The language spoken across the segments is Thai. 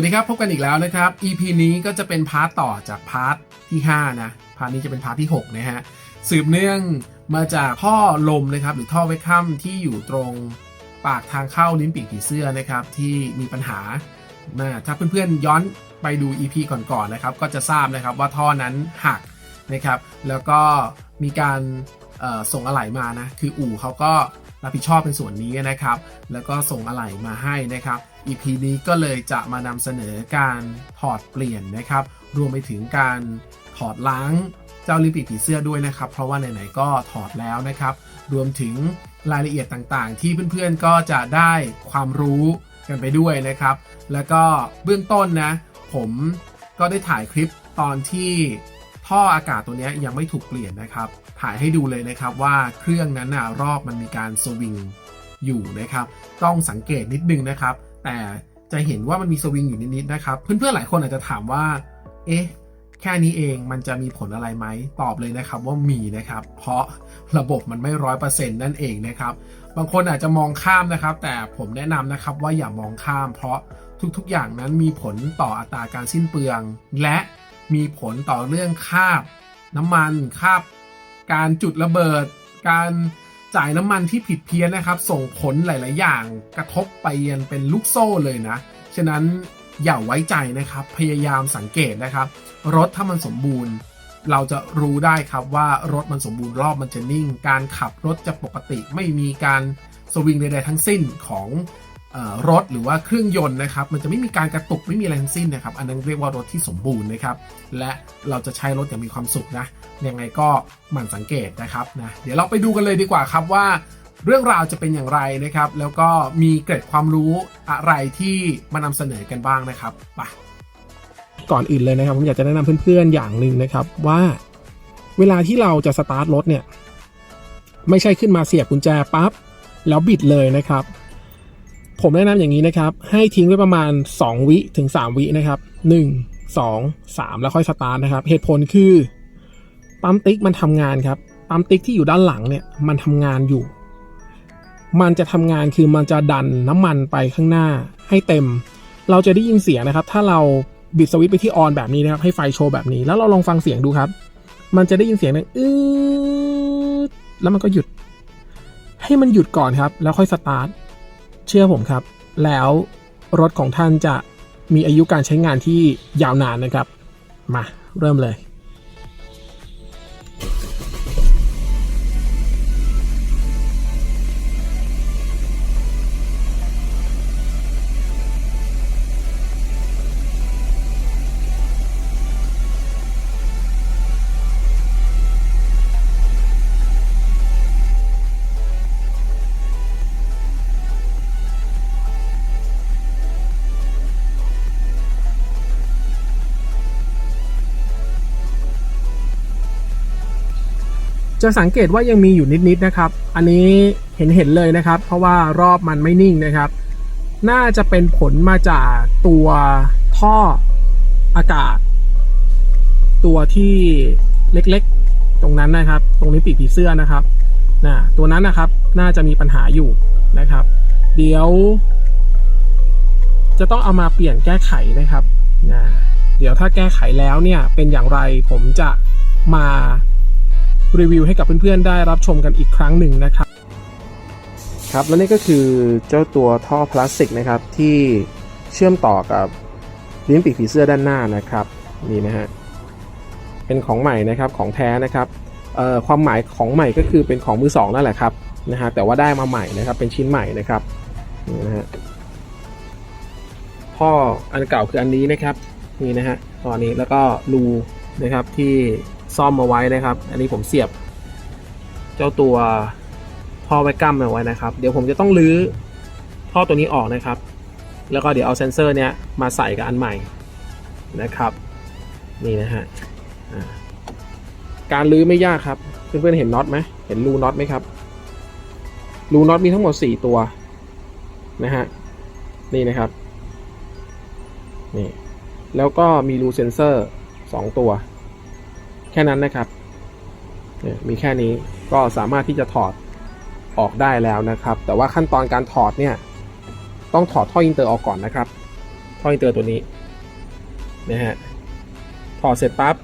วัสดีครับ พบกันอีกแล้วนะครับ EP นี้ก็จะเป็นพาร์ตต่อจากพาร์ทที่5นะพาร์ทนี้จะเป็นพาร์ทที่6นะฮะสืบเนื่องมาจากท่อลมนะครับ หรือท่อเวคัมที่อยู่ตรงปากทางเข้าลิ้นปีกผีเสื้อนะครับ ที่มีปัญหานะถ้าเพื่อนๆย้อนไปดู EP ก่อนๆนะครับ ก็จะทราบนะครับว่าท่อนั้นหักนะครับ แล้วก็มีการส่งอะไหล่มานะ คืออู่เขาก็ รับผิดชอบเป็นส่วนนี้นะครับ แล้วก็ส่งอะไหล่มาให้นะครับ EP นี้ก็เลยจะมานำเสนอการถอดเปลี่ยนนะครับ รวมไปถึงการถอดล้างเจ้าลิมปิกผีเสื้อด้วยนะครับ เพราะว่าไหนๆก็ถอดแล้วนะครับ รวมถึงรายละเอียดต่างๆ ที่เพื่อนๆก็จะได้ความรู้กันไปด้วยนะครับ แล้วก็เบื้องต้นนะ ผมก็ได้ถ่ายคลิปตอนที่ท่ออากาศตัวนี้ยังไม่ถูกเปลี่ยนนะครับ ถ่ายให้ดูเลยนะครับว่าเครื่องนั้นนะรอบมันมีการสวิงอยู่นะครับ ต้องสังเกตนิดนึงนะครับ แต่จะเห็นว่ามันมีสวิงอยู่นิดๆนะครับ เพื่อนๆหลายคนอาจจะถามว่า เอ๊ะแค่นี้เองมันจะมีผลอะไรไหมตอบเลยนะครับว่ามีนะครับ เพราะระบบมันไม่ร้อยเปอร์เซ็นต์นั่นเองนะครับ บางคนอาจจะมองข้ามนะครับ แต่ผมแนะนำนะครับว่าอย่ามองข้าม เพราะทุกๆอย่างนั้นมีผลต่ออัตราการสิ้นเปลือง และมีผลต่อเรื่องคาบ น้ำมันคาบ การจุดระเบิด การจ่ายน้ำมันที่ผิดเพี้ยนนะครับ ส่งผลหลาย ๆ อย่างกระทบไปยันเป็นลูกโซ่เลยนะ ฉะนั้นอย่าไว้ใจนะครับ พยายามสังเกตนะครับ รถถ้ามันสมบูรณ์ เราจะรู้ได้ครับว่ารถมันสมบูรณ์รอบมันจะนิ่ง การขับรถจะปกติไม่มีการสวิงใด ๆ ทั้งสิ้นของ รถหรือว่าเครื่องยนต์นะครับ มันจะไม่มีการกระตุกไม่มีอะไรทั้งสิ้นนะครับ อันนั้นเรียกว่ารถที่สมบูรณ์นะครับ และเราจะใช้รถอย่างมีความสุขนะยังไงก็หมั่นสังเกตนะครับนะเดี๋ยวเราไปดูกันเลยดีกว่าครับว่า เรื่องราวจะเป็นอย่างไรนะครับ แล้วก็มีเกร็ดความรู้อะไรที่มานำเสนอกันบ้างนะครับไปก่อนอื่นเลยนะครับผมอยากจะแนะนำเพื่อนๆอย่างหนึ่งนะครับว่าเวลาที่เราจะสตาร์ทรถเนี่ยไม่ใช่ขึ้นมาเสียบกุญแจปั๊บแล้วบิดเลยนะครับ ผมแนะนำอย่างนี้นะครับ ให้ทิ้งไว้ประมาณ 2 วิถึง 3 วินะครับ 1 2 3 แล้วค่อยสตาร์ทนะครับ เหตุผลคือปั๊มติ๊กมันทำงานครับปั๊มติ๊กที่อยู่ด้านหลังเนี่ยมันทำงานอยู่ มันจะทำงานคือมันจะดันน้ำมันไปข้างหน้าให้เต็ม เราจะได้ยินเสียงนะครับ ถ้าเราบิดสวิตไปที่ออนแบบนี้นะครับ ให้ไฟโชว์แบบนี้ แล้วเราลองฟังเสียงดูครับ มันจะได้ยินเสียงดังอืดแล้วมันก็หยุด ให้มันหยุดก่อนครับ แล้วค่อยสตาร์ท เชื่อผมครับ แล้วรถของท่านจะมีอายุการใช้งานที่ยาวนานนะครับ มาเริ่มเลย จะสังเกตว่ายังมีอยู่นิดๆนะครับ อันนี้เห็นเห็นเลยนะครับ เพราะว่ารอบมันไม่นิ่งนะครับ น่าจะเป็นผลมาจากตัวท่ออากาศ ตัวที่เล็กๆ ตรงนั้นนะครับ ตรงนี้ปีกผีเสื้อนะครับนะตัวนั้นนะครับน่าจะมีปัญหาอยู่นะครับ เดี๋ยว จะต้องเอามาเปลี่ยนแก้ไขนะครับนะเดี๋ยวถ้าแก้ไขแล้วเนี่ยเป็นอย่างไรผมจะมา รีวิวให้กับเพื่อนๆ ได้รับชมกันอีกครั้งหนึ่งนะครับ ครับและนี่ก็คือเจ้าตัวท่อพลาสติกนะครับที่เชื่อมต่อกับลิ้นปีกผีเสื้อด้านหน้านะครับนี่นะฮะเป็นของใหม่นะครับของแท้นะครับเอ่อความหมายของใหม่ก็คือเป็นของมือสองนั่นแหละครับนะฮะแต่ว่าได้มาใหม่นะครับเป็นชิ้นใหม่นะครับนี่นะฮะท่ออันเก่าคืออันนี้นะครับนี่นะฮะตอนนี้แล้วก็รูนะครับที่ ซ่อมมาไว้นะครับ อันนี้ผมเสียบ เจ้าตัวท่อไว้กั้มเอาไว้นะครับ เดี๋ยวผมจะต้องรื้อท่อตัวนี้ออกนะครับ แล้วก็เดี๋ยวเอาเซนเซอร์เนี้ยมาใส่กับอันใหม่นะครับ นี่นะฮะการรื้อไม่ยากครับ เพื่อนๆเห็นน็อตไหมเห็นรูน็อตไหมครับรูน็อตมีทั้งหมด 4 ตัวนะฮะนี่นะครับนี่แล้วก็มีรูเซนเซอร์ 2 ตัว แค่นั้นนะครับ มีแค่นี้ก็สามารถที่จะถอดออกได้แล้วนะครับ แต่ว่าขั้นตอนการถอดเนี่ย ต้องถอดท่ออินเตอร์ออกก่อนนะครับ ท่ออินเตอร์ตัวนี้นะฮะถอดเสร็จปั๊บ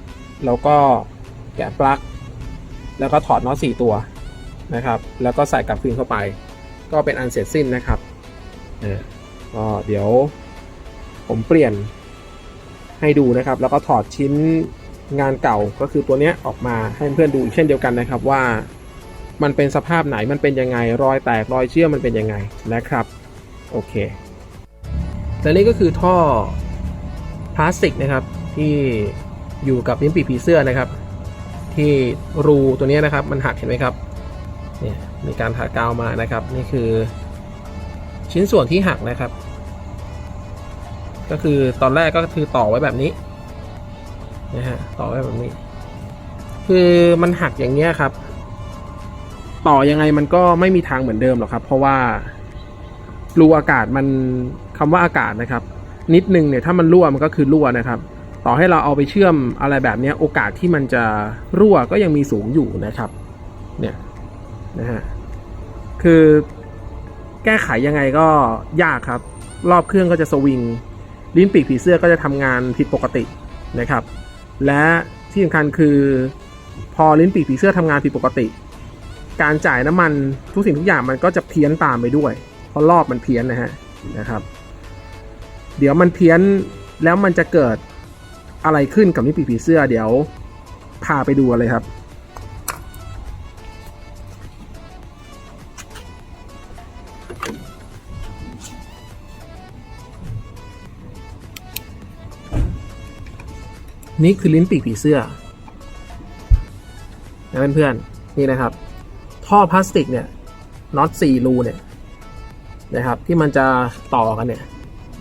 เราก็แกะปลั๊กแล้วก็ถอดน็อตสี่ตัวนะครับ แล้วก็ใส่กลับคืนเข้าไป ก็เป็นอันเสร็จสิ้นนะครับเออก็เดี๋ยวผมเปลี่ยนให้ดูนะครับ แล้วก็ถอดชิ้น งานเก่าก็คือตัวเนี้ยออกมาให้เพื่อนดูเช่นเดียวกันนะครับว่า มันเป็นสภาพไหนมันเป็นยังไง รอยแตกรอยเชื่อมมันเป็นยังไงนะครับโอเคและนี่ก็คือท่อพลาสติกนะครับที่อยู่กับลิ้นปีผีเสื้อนะครับ ที่รูตัวนี้นะครับ มันหักเห็นไหมครับเนี่ยมีการทากาวมานะครับ นี่คือชิ้นส่วนที่หักนะครับ ก็คือตอนแรกก็คือต่อไว้แบบนี้ นะฮะต่อไว้แบบนี้ คือมันหักอย่างเนี้ยครับ ต่อยังไงมันก็ไม่มีทางเหมือนเดิมหรอกครับ เพราะว่ารูอากาศมันคำว่าอากาศนะครับ นิดนึงเนี่ยถ้ามันรั่วมันก็คือรั่วนะครับ ต่อให้เราเอาไปเชื่อมอะไรแบบนี้โอกาสที่มันจะรั่วก็ยังมีสูงอยู่นะครับ เนี่ยนะฮะคือแก้ไขยังไงก็ยากครับ รอบเครื่องก็จะสวิง ลิ้นปีกผีเสื้อก็จะทำงานผิดปกตินะครับ และที่สำคัญคือพอลิ้นปีกผีเสื้อทำงานผิดปกติ การจ่ายน้ำมันทุกสิ่งทุกอย่างมันก็จะเพี้ยนตามไปด้วย เพราะรอบมันเพี้ยนนะฮะนะครับ เดี๋ยวมันเพี้ยนแล้วมันจะเกิดอะไรขึ้นกับลิ้นปีกผีเสื้อเดี๋ยวพาไปดูเลยครับ นี่คือลิ้นปีกผีเสื้อนะเพื่อนๆนี่นะครับ ท่อพลาสติกเนี่ยน็อตสี่รูเนี่ยนะครับที่มันจะต่อกันเนี่ย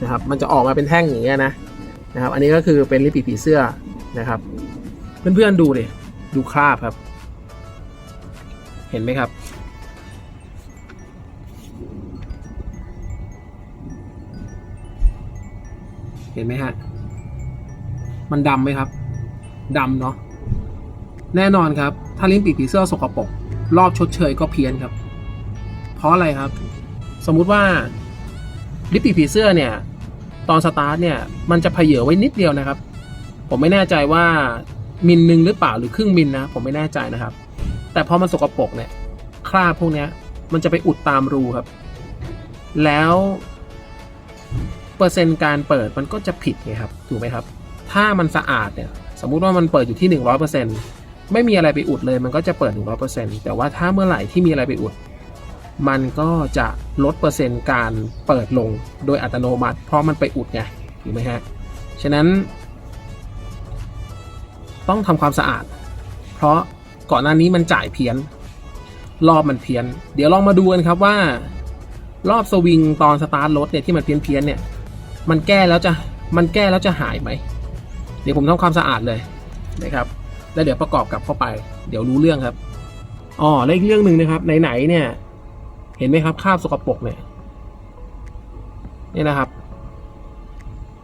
นะครับมันจะออกมาเป็นแท่งอย่างเงี้ยนะนะครับ อันนี้ก็คือเป็นลิ้นปีกผีเสื้อนะครับ เพื่อนๆดูดิดูคราบครับ เห็นไหมครับเห็นไหมฮะ มันดำไหมครับดำเนาะแน่นอนครับ ถ้าลิ้นปีกผีเสื้อสกปรกรอบชดเชยก็เพี้ยนครับ เพราะอะไรครับ สมมุติว่าลิ้นปีกผีเสื้อเนี่ย ตอนสตาร์ทเนี่ยมันจะเพเยอไว้นิดเดียวนะครับ ผมไม่แน่ใจว่ามิลหนึ่งหรือเปล่าหรือครึ่งมิลนะผมไม่แน่ใจนะครับ แต่พอมันสกปรกเนี่ยคราบพวกเนี้ยมันจะไปอุดตามรูครับ แล้ว เปอร์เซ็นต์การเปิดมันก็จะผิดไงครับถูกไหมครับ ถ้ามันสะอาดเนี่ยสมมุติว่ามันเปิดอยู่ที่ 100%ไม่มีอะไรไปอุดเลยมันก็จะเปิด 100%แต่ว่าถ้าเมื่อไหร่ที่มีอะไรไปอุด มันก็จะลดเปอร์เซ็นต์การเปิดลงโดยอัตโนมัติ เพราะมันไปอุดไงถูกไหมฮะฉะนั้น ต้องทำความสะอาด เพราะก่อนหน้านี้มันจ่ายเพี้ยน รอบมันเพี้ยน เดี๋ยวลองมาดูกันครับว่า รอบสวิงตอนสตาร์ทรถเนี่ยที่มันเพี้ยนเพี้ยนเนี่ย มันแก้แล้วจะมันแก้แล้วจะหายไหม เดี๋ยวผมทำความสะอาดเลยนะครับแล้วเดี๋ยวประกอบกับเข้าไป เดี๋ยวรู้เรื่องครับอ๋อและอีกเรื่องหนึ่งนะครับไหนๆเนี่ย เห็นไหมครับคราบสกปรกเนี่ยเนี่ยนะครับ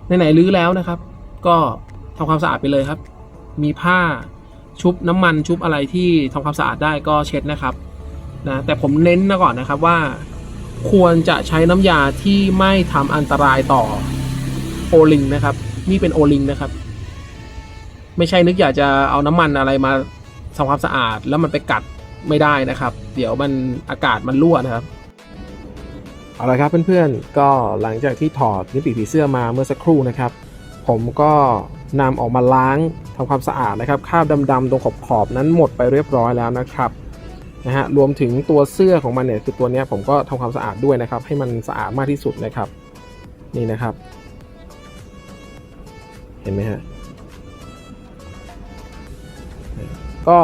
ไหนๆรื้อแล้วนะครับ ก็ทำความสะอาดไปเลยครับ มีผ้าชุบน้ำมันชุบอะไรที่ทำความสะอาดได้ก็เช็ดนะครับนะแต่ผมเน้นนะก่อนนะครับว่า ควรจะใช้น้ำยาที่ไม่ทำอันตรายต่อโอลิงนะครับ นี่เป็นโอลิงนะครับ ไม่ใช่นึกอยากจะเอาน้ำมันอะไรมาทำความสะอาด แล้วมันไปกัดไม่ได้นะครับ เดี๋ยวมันอากาศมันรั่วนะครับเอาละครับเพื่อนๆก็หลังจากที่ถอดนิปีกผีเสื้อมาเมื่อสักครู่นะครับ ผมก็นำออกมาล้างทำความสะอาดนะครับคราบดำๆตรงขอบๆนั้นหมดไปเรียบร้อยแล้วนะครับนะฮะรวมถึงตัวเสื้อของมันเนี่ยคือตัวนี้ผมก็ทำความสะอาดด้วยนะครับ ให้มันสะอาดมากที่สุดนะครับ นี่นะครับ เห็นไหมฮะ ก็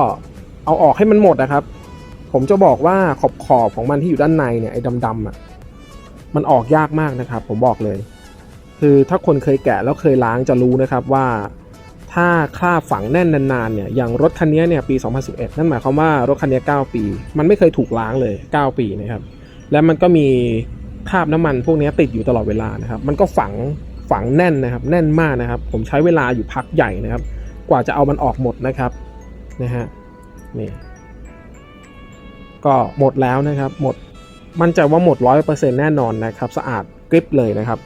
เอาออกให้มันหมดนะครับ ผมจะบอกว่าขอบขอบของมันที่อยู่ด้านในเนี่ยไอ้ดำๆอะมันออกยากมากนะครับ ผมบอกเลย คือถ้าคนเคยแกะแล้วเคยล้างจะรู้นะครับว่าถ้าคราบฝังแน่นนานๆเนี่ยอย่างรถคันนี้เนี่ยปี 2011 นั่นหมายความว่ารถคันนี้ 9 ปี มันไม่เคยถูกล้างเลย 9 ปีนะครับ และมันก็มีคราบน้ำมันพวกนี้ติดอยู่ตลอดเวลานะครับ มันก็ฝังฝังแน่นนะครับ แน่นมากนะครับ ผมใช้เวลาอยู่พักใหญ่นะครับ กว่าจะเอามันออกหมดนะครับ นะฮะนี่ก็หมดแล้วนะครับ หมดมั่นใจว่าหมดร้อยเปอร์เซ็นแน่นอนนะครับ สะอาดกริบเลยนะครับ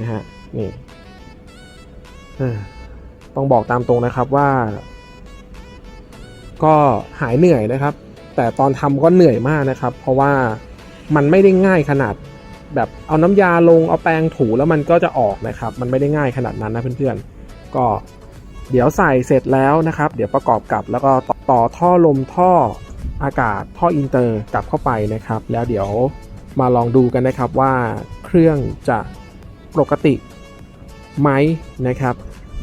นะฮะนี่ต้องบอกตามตรงนะครับว่า ก็หายเหนื่อยนะครับ แต่ตอนทำก็เหนื่อยมากนะครับ เพราะว่ามันไม่ได้ง่ายขนาดแบบเอาน้ำยาลงเอาแปรงถูแล้วมันก็จะออกนะครับ มันไม่ได้ง่ายขนาดนั้นนะเพื่อนๆก็ เดี๋ยวใส่เสร็จแล้วนะครับ เดี๋ยวประกอบกับแล้วก็ต่อตอท่อลมท่ออากาศท่ออินเตอร์กลับเข้าไปนะครับ แล้วเดี๋ยวมาลองดูกันนะครับว่าเครื่องจะปกติไหมนะครับ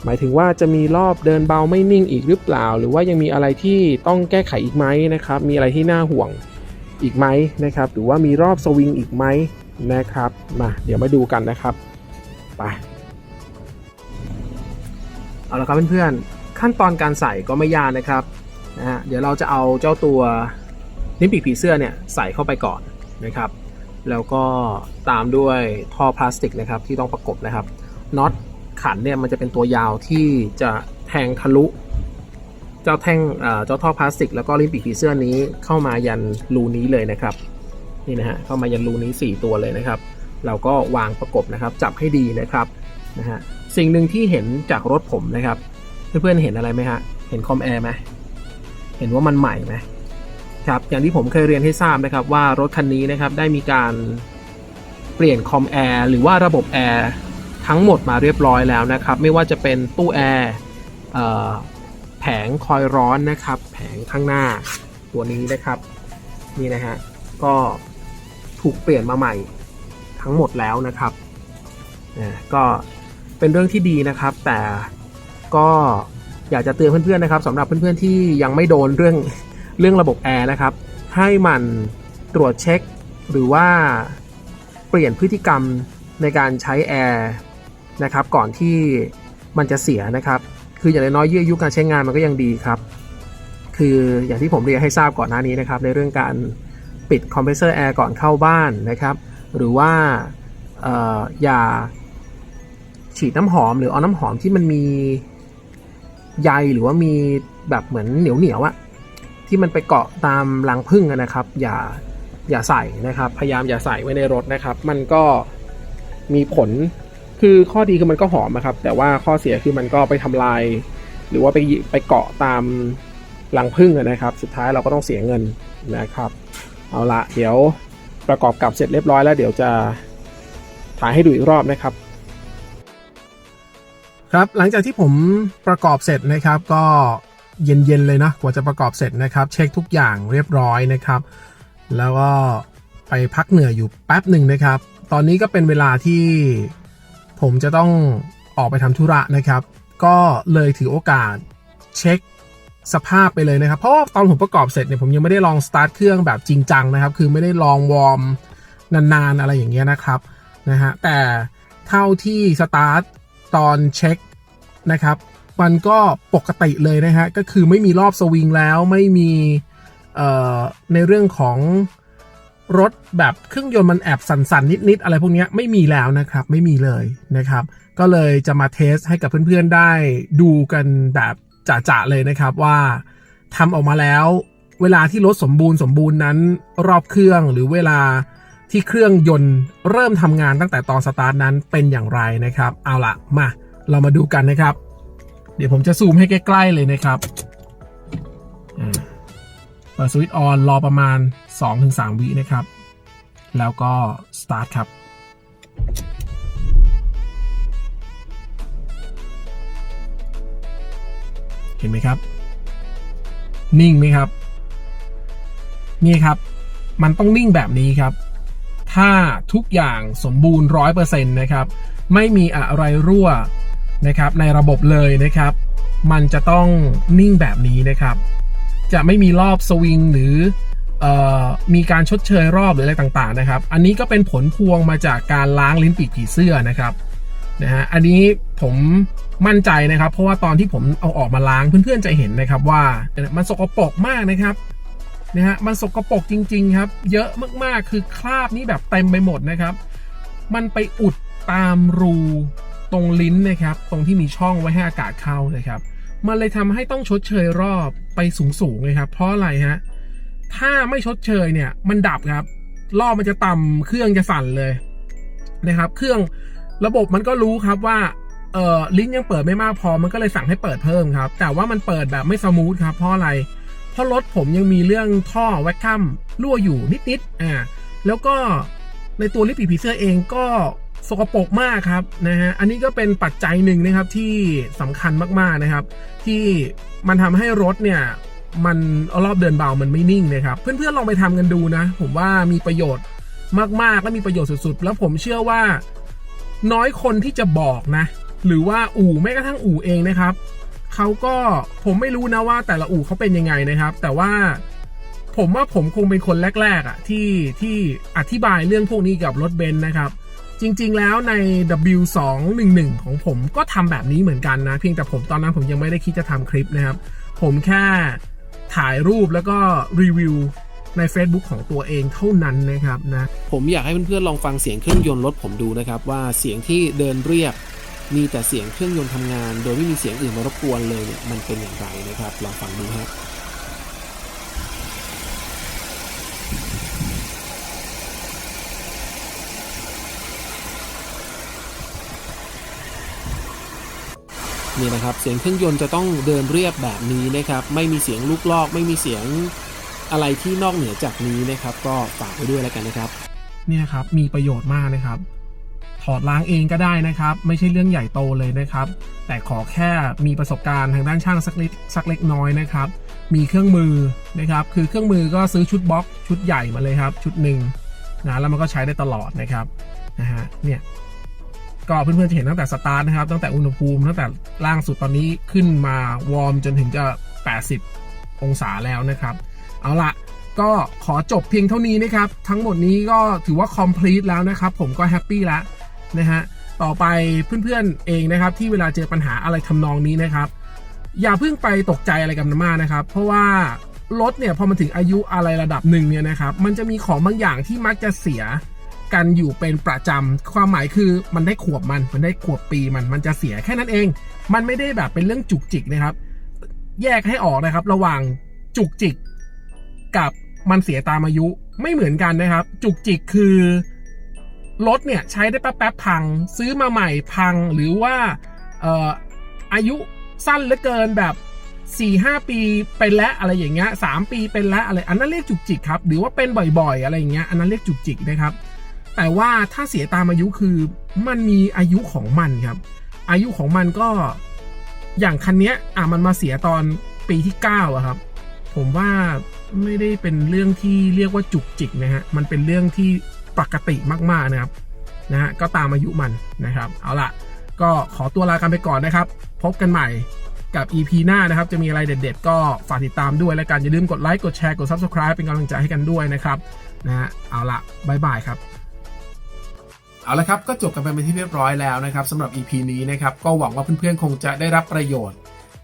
หมายถึงว่าจะมีรอบเดินเบาไม่นิ่งอีกหรือเปล่า หรือว่ายังมีอะไรที่ต้องแก้ไขอีกไหมนะครับ มีอะไรที่น่าห่วงอีกไหมนะครับ หรือว่ามีรอบสวิงอีกไหมนะครับมาเดี๋ยวมาดูกันนะครับไป เอาละครับเพื่อนๆ ขั้นตอนการใส่ก็ไม่ยากนะครับนะฮะเดี๋ยวเราจะเอาเจ้าตัวลิ้นปีกผีเสื้อเนี่ยใส่เข้าไปก่อนนะครับ แล้วก็ตามด้วยท่อพลาสติกนะครับที่ต้องประกบนะครับน็อตขันเนี่ยมันจะเป็นตัวยาวที่จะแทงทะลุ เจ้าแท่งเอ่อเจ้าท่อพลาสติก แล้วก็ลิ้นปีกผีเสื้อนี้เข้ามายันรูนี้เลยนะครับนี่นะฮะเข้ามายันรูนี้ 4 ตัวเลยนะครับ เราก็วางประกบนะครับ จับให้ดีนะครับ นะฮะสิ่งหนึ่งที่เห็นจากรถผมนะครับ เพื่อนๆเห็นอะไรไหมฮะ เห็นคอมแอร์ไหมเห็นว่ามันใหม่ไหมครับอย่างที่ผมเคยเรียนให้ทราบนะครับว่ารถคันนี้นะครับได้มีการเปลี่ยนคอมแอร์หรือว่าระบบแอร์ทั้งหมดมาเรียบร้อยแล้วนะครับ ไม่ว่าจะเป็นตู้แอร์เอ่อแผงคอยร้อนนะครับ แผงข้างหน้าตัวนี้นะครับนี่นะฮะก็ถูกเปลี่ยนมาใหม่ทั้งหมดแล้วนะครับก็ เป็นเรื่องที่ดีนะครับ แต่ก็อยากจะเตือนเพื่อนๆนะครับสำหรับเพื่อนๆที่ยังไม่โดนเรื่องเรื่องระบบแอร์นะครับ ให้มันตรวจเช็ค หรือว่าเปลี่ยนพฤติกรรมในการใช้แอร์นะครับก่อนที่มันจะเสียนะครับ คืออย่างน้อยๆยืดอายุการใช้งานมันก็ยังดีครับ คืออย่างที่ผมเรียนให้ทราบก่อนหน้านี้นะครับ ในเรื่องการปิดคอมเพรสเซอร์แอร์ก่อนเข้าบ้านนะครับ หรือว่าอออย่า ฉีดน้ำหอมหรือเอาน้ำหอมที่มันมีใยหรือว่ามีแบบเหมือนเหนียวเหนียวอะที่มันไปเกาะตามรังผึ้งนะครับ อย่าอย่าใส่นะครับ พยายามอย่าใส่ไว้ในรถนะครับ มันก็มีผลคือข้อดีคือมันก็หอมนะครับ แต่ว่าข้อเสียคือมันก็ไปทำลาย หรือว่าไปไปเกาะตามรังผึ้งนะครับ สุดท้ายเราก็ต้องเสียเงินนะครับ เอาละเดี๋ยวประกอบกับเสร็จเรียบร้อยแล้ว เดี๋ยวจะถ่ายให้ดูอีกรอบนะครับ ครับหลังจากที่ผมประกอบเสร็จนะครับ ก็เย็นๆเลยนะกว่าจะประกอบเสร็จนะครับ เช็คทุกอย่างเรียบร้อยนะครับ แล้วก็ไปพักเหนื่อยอยู่แป๊บหนึ่งนะครับ ตอนนี้ก็เป็นเวลาที่ผมจะต้องออกไปทำธุระนะครับ ก็เลยถือโอกาสเช็คสภาพไปเลยนะครับ เพราะว่าตอนผมประกอบเสร็จเนี่ยผมยังไม่ได้ลองสตาร์ทเครื่องแบบจริงจังนะครับ คือไม่ได้ลองวอร์มนานๆอะไรอย่างเงี้ยนะครับนะฮะแต่เท่าที่สตาร์ท ตอนเช็คนะครับ มันก็ปกติเลยนะฮะ ก็คือไม่มีรอบสวิงแล้วไม่มีในเรื่องของรถแบบเครื่องยนต์มันแอบสั่นๆ นิด ๆ อะไรพวกนี้ไม่มีแล้วนะครับ ไม่มีเลยนะครับ ก็เลยจะมาเทสให้กับเพื่อน ๆ ได้ดูกันแบบจ่าๆเลยนะครับว่าทำออกมาแล้ว เวลาที่รถสมบูรณ์สมบูรณ์นั้น รอบเครื่องหรือเวลา ที่เครื่องยนต์เริ่มทำงานตั้งแต่ตอนสตาร์ทนั้นเป็นอย่างไรนะครับ เอาละมาเรามาดูกันนะครับ เดี๋ยวผมจะซูมให้ใกล้ ๆ เลยนะครับเปิดสวิตช์ออนรอประมาณ 2-3 วินะครับ แล้วก็สตาร์ทครับเห็นไหมครับ นิ่งไหมครับ นี่ครับ มันต้องนิ่งแบบนี้ครับ ถ้าทุกอย่างสมบูรณ์ร้อยเปอร์เซ็นต์นะครับ ไม่มีอะไรรั่วนะครับในระบบเลยนะครับ มันจะต้องนิ่งแบบนี้นะครับ จะไม่มีรอบสวิงหรือออมีการชดเชยรอบหรืออะไรต่างๆนะครับ อันนี้ก็เป็นผลพวงมาจากการล้างลิ้นปีกผีเสื้อนะครับนะฮะอันนี้ผมมั่นใจนะครับ เพราะว่าตอนที่ผมเอาออกมาล้างเพื่อนๆจะเห็นนะครับว่ามันสกปรกมากนะครับ นะฮะมันสกปรกจริง ๆ ครับ เยอะมากๆคือคราบนี่แบบเต็มไปหมดนะครับ มันไปอุดตามรูตรงลิ้นนะครับ ตรงที่มีช่องไว้ให้อากาศเข้านะครับ มันเลยทำให้ต้องชดเชยรอบไปสูงๆเลยครับ เพราะอะไรฮะถ้าไม่ชดเชยเนี่ยมันดับครับรอบมันจะต่ำเครื่องจะสั่นเลยนะครับ เครื่องระบบมันก็รู้ครับว่าเออลิงก์ยังเปิดไม่มากพอมันก็เลยสั่งให้เปิดเพิ่มครับ แต่ว่ามันเปิดแบบไม่สมูทครับเพราะอะไร เพราะรถผมยังมีเรื่องท่อแวคคัมรั่วอยู่นิดๆอ่าแล้วก็ในตัวลิปปีผีเสื้อเองก็สกปรกมากครับนะฮะ อันนี้ก็เป็นปัจจัยหนึ่งนะครับที่สำคัญมากๆนะครับ ที่มันทำให้รถเนี่ยมันรอบเดินเบามันไม่นิ่งนะครับ เพื่อนๆลองไปทำกันดูนะ ผมว่ามีประโยชน์มากๆและมีประโยชน์สุดๆ แล้วผมเชื่อว่า น้อยคนที่จะบอกนะ หรือว่าอู่แม้กระทั่งอู่เองนะครับ เขาก็ผมไม่รู้นะว่าแต่ละอู่เขาเป็นยังไงนะครับ แต่ว่าผมว่าผมคงเป็นคนแรก ๆอะ่ะที่ที่อธิบายเรื่องพวกนี้กับรถเบนซ์นะครับ จริงๆแล้วใน W211 ของผมก็ทำแบบนี้เหมือนกันนะ เพียงแต่ผมตอนนั้นผมยังไม่ได้คิดจะทำคลิปนะครับ ผมแค่ถ่ายรูปแล้วก็รีวิวใน Facebook ของตัวเองเท่านั้นนะครับนะ ผมอยากให้เพื่อนๆลองฟังเสียงเครื่องยนต์รถผมดูนะครับ ว่าเสียงที่เดินเรียบ มีแต่เสียงเครื่องยนต์ทำงาน โดยไม่มีเสียงอื่นมารบกวนเลยเนี่ยมันเป็นอย่างไรนะครับลองฟังดูครับนี่นะครับเสียงเครื่องยนต์จะต้องเดินเรียบแบบนี้นะครับ ไม่มีเสียงลูกลอก ไม่มีเสียงอะไรที่นอกเหนือจากนี้นะครับ ก็ฝากไว้ด้วยแล้วกันนะครับ เนี่ยครับมีประโยชน์มากนะครับ ถอดล้างเองก็ได้นะครับ ไม่ใช่เรื่องใหญ่โตเลยนะครับ แต่ขอแค่มีประสบการณ์ทางด้านช่างสักเล็กสักเล็กน้อยนะครับ มีเครื่องมือนะครับ คือเครื่องมือก็ซื้อชุดบล็อกชุดใหญ่มาเลยครับ ชุดหนึ่งนะแล้วมันก็ใช้ได้ตลอดนะครับนะฮะเนี่ยก็เพื่อนๆจะเห็นตั้งแต่สตาร์ทนะครับตั้งแต่อุณหภูมิตั้งแต่ล่างสุดตอนนี้ขึ้นมาวอร์มจนถึงจะ 80 องศาแล้วนะครับ เอาละก็ขอจบเพียงเท่านี้นะครับ ทั้งหมดนี้ก็ถือว่า complete แล้วนะครับ ผมก็แฮปปี้แล้ว นะฮะต่อไปเพื่อนๆเองนะครับ ที่เวลาเจอปัญหาอะไรทำนองนี้นะครับ อย่าเพิ่งไปตกใจอะไรกับมันมากนะครับ เพราะว่ารถเนี่ยพอมันถึงอายุอะไรระดับหนึ่งเนี่ยนะครับ มันจะมีของบางอย่างที่มักจะเสียกันอยู่เป็นประจำความหมายคือมันได้ขวบมันมันได้ขวบปีมันมันจะเสียแค่นั้นเอง มันไม่ได้แบบเป็นเรื่องจุกจิกนะครับ แยกให้ออกนะครับ ระหว่างจุกจิกกับมันเสียตามอายุไม่เหมือนกันนะครับ จุกจิกคือ รถเนี่ยใช้ได้แป๊บๆพัง ซื้อมาใหม่พังหรือว่าเอ่ออายุสั้นเหลือเกินแบบ4ี่ห้าปีเป็นแล้วอะไรอย่างเงี้ยสามปีเป็นแล้วอะไรอันนั้นเรียกจุกจิกครับหรือว่าเป็นบ่อยๆ อะไรอย่างเงี้ยอันนั้นเรียกจุกจิกนะครับ แต่ว่าถ้าเสียตามอายุคือมันมีอายุของมันครับ อายุของมันก็อย่างคันเนี้ยอะมันมาเสียตอนปีที่9อะครับ ผมว่าไม่ได้เป็นเรื่องที่เรียกว่าจุกจิกนะฮะมันเป็นเรื่องที่ ปกติมากๆนะครับนะฮะก็ตามอายุมันนะครับ เอาล่ะก็ขอตัวลากันไปก่อนนะครับ พบกันใหม่กับ EP หน้านะครับ จะมีอะไรเด็ดๆ ก็ฝากติดตามด้วยแล้วกันอย่าลืมกดไลค์กดแชร์กด Subscribe เป็นกำลังใจให้กันด้วยนะครับนะฮะเอาล่ะบายบายครับเอาละครับก็จบกันไปเป็นที่เรียบร้อยแล้วนะครับสำหรับ EP นี้นะครับก็หวังว่าเพื่อนๆคงจะได้รับประโยชน์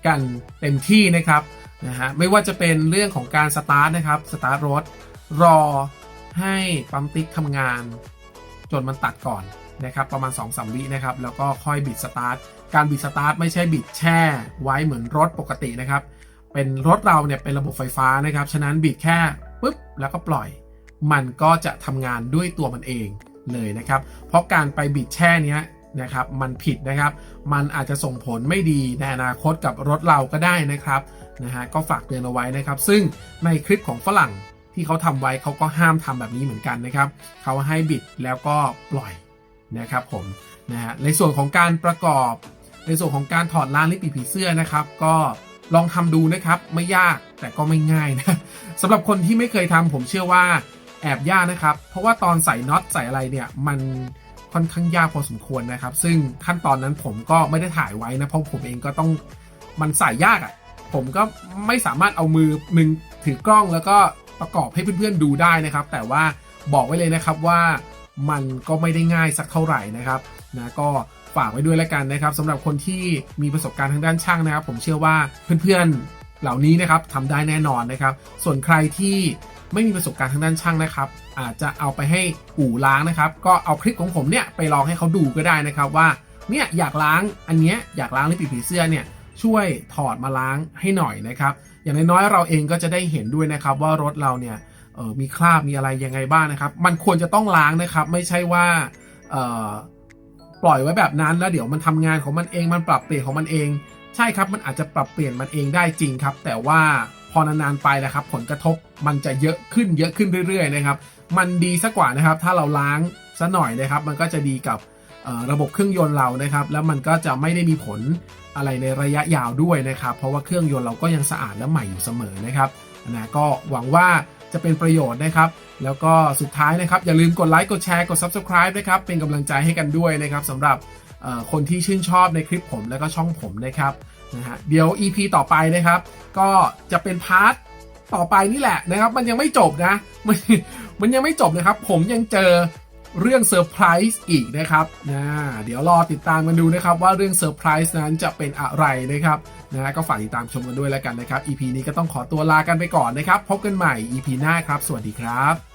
กันเต็มที่นะครับนะฮะไม่ว่าจะเป็นเรื่องของการสตาร์ทนะครับสตาร์ทรถรอ ให้ปั๊มติ๊กทำงาน จนมันตัดก่อนนะครับประมาณ2อสวินะครับแล้วก็ค่อยบิดสตาร์ทการบิดสตาร์ทไม่ใช่บิดแช่ไว้เหมือนรถปกตินะครับ เป็นรถเราเนี่ยเป็นระบบไฟฟ้านะครับ ฉะนั้นบิดแค่ปุ๊บแล้วก็ปล่อย มันก็จะทำงานด้วยตัวมันเองเลยนะครับ เพราะการไปบิดแช่เนี้ยนะครับมันผิดนะครับ มันอาจจะส่งผลไม่ดีในอนาคตกับรถเราก็ได้นะครับนะฮะก็ฝากเตือนเอาไว้นะครับ ซึ่งในคลิปของฝรั่ง ที่เขาทำไว้เขาก็ห้ามทำแบบนี้เหมือนกันนะครับเขาให้บิดแล้วก็ปล่อยนะครับผมนะฮะในส่วนของการประกอบ ในส่วนของการถอดล้างลิปปีผีเสื้อนะครับ ก็ลองทำดูนะครับไม่ยากแต่ก็ไม่ง่ายนะสำหรับคนที่ไม่เคยทำผมเชื่อว่าแอบยากนะครับ เพราะว่าตอนใส่น็อตใส่อะไรเนี่ยมันค่อนข้างยากพอสมควรนะครับ ซึ่งขั้นตอนนั้นผมก็ไม่ได้ถ่ายไว้นะเพราะผมเองก็ต้องมันใส่ยากอะ่ะผมก็ไม่สามารถเอามือหนึ่งถือกล้องแล้วก็ ประกอบให้เพื่อนๆดูได้นะครับ แต่ว่าบอกไว้เลยนะครับว่ามันก็ไม่ได้ง่ายสักเท่าไหร่นะครับนะก็ฝากไว้ด้วยแล้วกันนะครับสำหรับคนที่มีประสบการณ์ทางด้านช่างนะครับ ผมเชื่อว่าเพื่อนๆเหล่านี้นะครับทำได้แน่นอนนะครับ ส่วนใครที่ไม่มีประสบการณ์ทางด้านช่างนะครับ อาจจะเอาไปให้อู่ล้างนะครับ ก็เอาคลิปของผมเนี่ยไปลองให้เขาดูก็ได้นะครับว่าเนี่ยอยากล้างอันเนี้ยอยากล้างลิปปีผีเสื้อเนี่ย ช่วยถอดมาล้างให้หน่อยนะครับ อย่างน้อยๆเราเองก็จะได้เห็นด้วยนะครับว่ารถเราเนี่ยออมีคราบมีอะไรยังไงบ้างนะครับ มันควรจะต้องล้างนะครับ ไม่ใช่ว่าออปล่อยไว้แบบนั้นแล้วเดี๋ยวมันทำงานของมันเองมันปรับเปลี่ยนของมันเอง ใช่ครับมันอาจจะปรับเปลี่ยนมันเองได้จริงครับ แต่ว่าพอนานๆไปนะครับ ผลกระทบมันจะเยอะขึ้นเยอะขึ้นเรื่อยๆนะครับ มันดีซะกว่านะครับ ถ้าเราล้างซะหน่อยนะครับ มันก็จะดีกับระบบเครื่องยนต์เรานะครับ แล้วมันก็จะไม่ได้มีผล อะไรในระยะยาวด้วยนะครับ เพราะว่าเครื่องยนต์เราก็ยังสะอาดและใหม่อยู่เสมอนะครับนะก็หวังว่าจะเป็นประโยชน์นะครับ แล้วก็สุดท้ายนะครับ อย่าลืมกดไลค์กดแชร์กด subscribe นะครับ เป็นกำลังใจให้กันด้วยนะครับสำหรับคนที่ชื่นชอบในคลิปผมและก็ช่องผมนะครับนะฮะเดี๋ยว EP ต่อไปนะครับ ก็จะเป็นพาร์ทต่อไปนี่แหละนะครับ มันยังไม่จบนะ มันมันยังไม่จบนะครับ ผมยังเจอ เรื่องเซอร์ไพรส์อีกนะครับนะเดี๋ยวรอติดตามกันดูนะครับว่าเรื่องเซอร์ไพรส์นั้นจะเป็นอะไรนะครับนะก็ฝากติดตามชมกันด้วยแล้วกันนะครับ EP นี้ก็ต้องขอตัวลากันไปก่อนนะครับ พบกันใหม่ EP หน้าครับ สวัสดีครับ